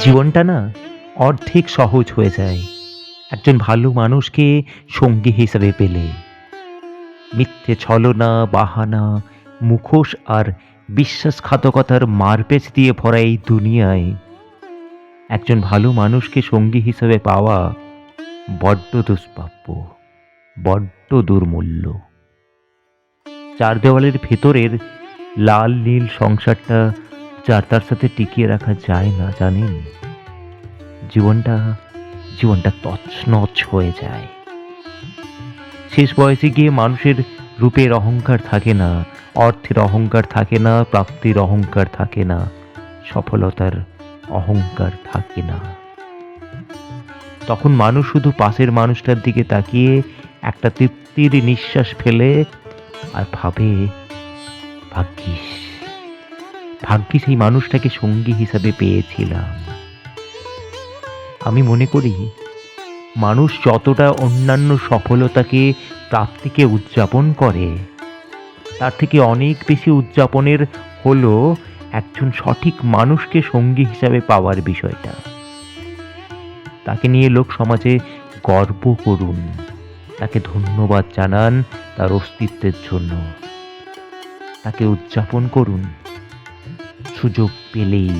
জীবনটা না অর্ধেক সহজ হয়ে যায়। একজন ভালো মানুষকে সঙ্গী হিসাবে পেলে। মিথ্যে ছলনা, বাহানা, মুখোশ আর বিশ্বাসঘাতকতার মারপেচ দিয়ে ভরা এই দুনিয়ায় একজন ভালো মানুষকে সঙ্গী হিসেবে পাওয়া বড্ড দুষ্প্রাপ্য, বড্ড দুর্মূল্য। চার দেওয়ালের ভেতরের লাল নীল সংসারটা যার তার সাথে টিকিয়ে রাখা যায় না, জানেন? জীবনটা জীবনটা তছনছ হয়ে যায়। শেষ বয়সে গিয়ে মানুষের রূপের অহংকার থাকে না, অর্থের অহংকার থাকে না, প্রাপ্তির অহংকার থাকে না, সফলতার অহংকার থাকে না। তখন মানুষ শুধু পাশের মানুষটার দিকে তাকিয়ে একটা তৃপ্তির নিঃশ্বাস ফেলে আর ভাবে, ভাগ্যিস। ভাগ্যিস সেই মানুষটাকে সঙ্গী হিসাবে পেয়েছিলাম। আমি মনে করি, মানুষ যতটা অন্যান্য সফলতাকে প্রাপ্তিকে উদযাপন করে, তার থেকে অনেক বেশি উদযাপনের হলো একজন সঠিক মানুষকে সঙ্গী হিসাবে পাওয়ার বিষয়টা। তাকে নিয়ে লোক সমাজে গর্ব করুন। তাকে ধন্যবাদ জানান তার অস্তিত্বের জন্য। তাকে উদযাপন করুন। সুযোগ পেলেই।